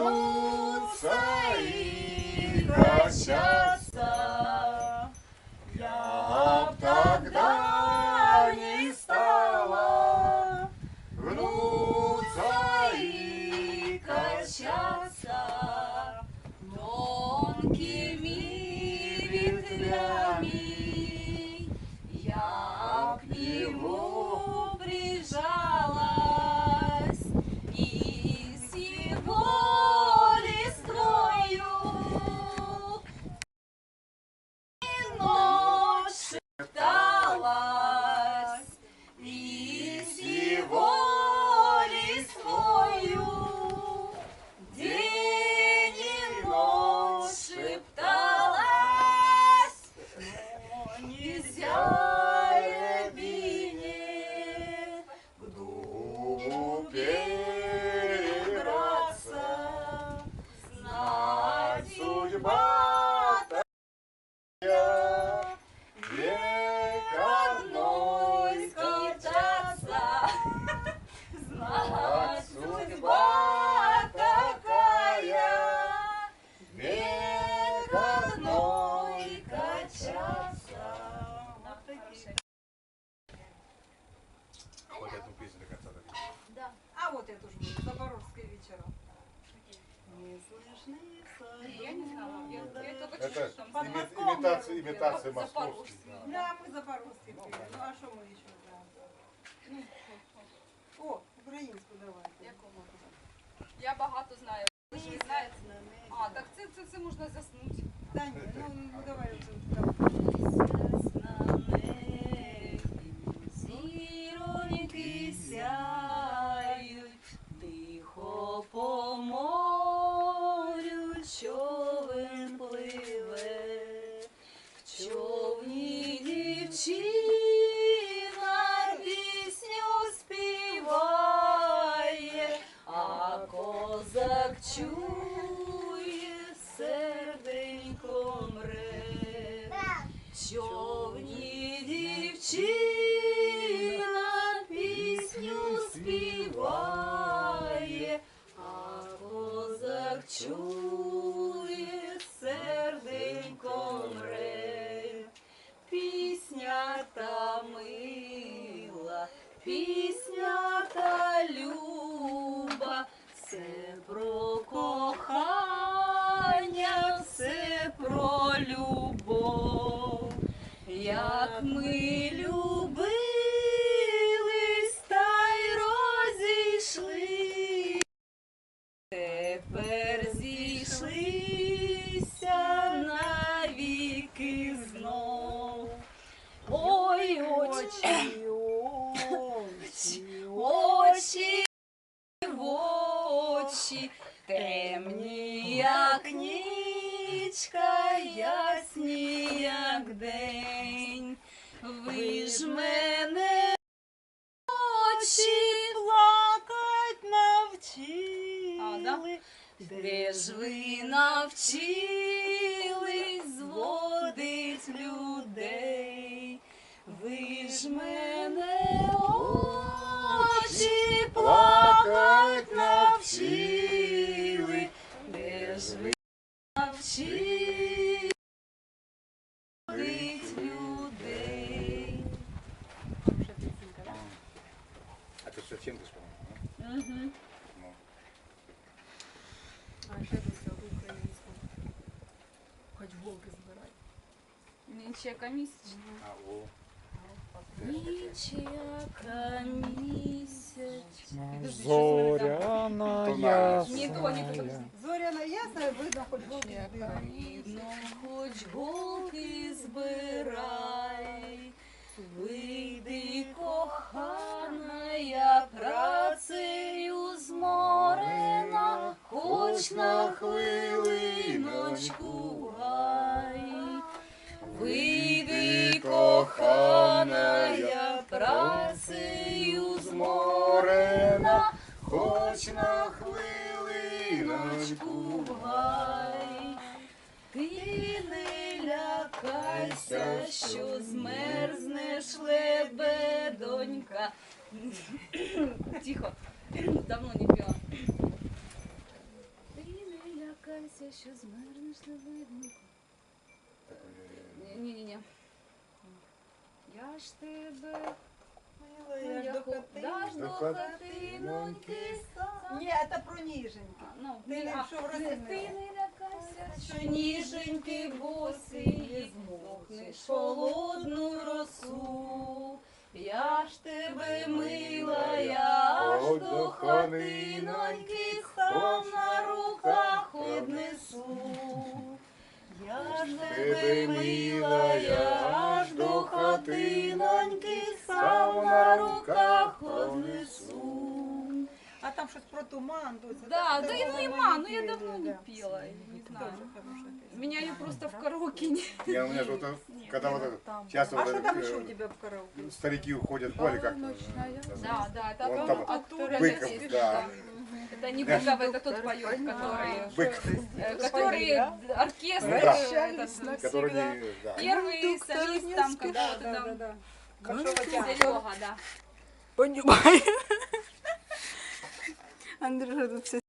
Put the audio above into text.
Ooh. 뭐. А вот это уже будет Запорожские вечера. Не слышны Я не знала. Я, я только Это чуть-чуть там ими- знала. имитация, имитация Запорожский, московских. да. Да, мы запорожские пели. Ну а что мы еще знаем? Ну, О, українську давайте. Якого? Я багато знаю. Ви ж не знаєте? А, так це, це, це можна заснути. Та ні, ну, ну давай оцю, там. Зіроньки сяють, two любов. Як ми любились та й розійшли, тепер зійшлися навіки знов. Ой, очі, очі, очі, очі, темні, як нічка, ясні, як день. Ви ж мене очі плакать навчили. Де ж ви навчились зводить людей? Ви ж мене навчились зводить людей? А ты Шевченко, что ли? Угу. Ну, А ще тут українську. Хоч волки збирай. Нічека місячна. а, о. Нічека місячна. Зоряна Тональна. Ні, то, ні, то. Ясная. Видно, хоч голки. Видно, хоч голки збирай, вийди, кохана, я працею зморена, хоч на хвилиночку гай. Вийди, кохана, я працею зморена, Хоч на хвилиночку Хвилиночку гай, ти не лякайся, що змерзнеш лебедонька. Тихо, давно не пила. Ти що не видно. Ні, ні, ні. Я ж тебе Мила, я ж до даш до До хатиноньки. Ні, це про ніженьки. Ну, Ти не а, в ти, не- не лякайся, що ніженьки босий, змокнеш холодну росу. Я ж тебе мила, я ж до хатиноньки сам на руках однесу. Я ж тебе мила, там щось про туман. Да, да, давно ну и ма, ну я давно не да. пела, не Тоже знаю. песня. Меня ее просто в караоке не... Я у меня же вот, когда вот это- часто А вот что там э, еще у тебя в караоке? старики уходят в поле как Да, да, это Вот там оттуда Быков, да. Это не Быков, это тот поет, который... Бык, э, Который оркестр, Ну да. э, этот, который не... Да. первый солист там какого-то Да, да, там, да. Большого театра. Серега, да. Понимаю. kandırırdım sizi.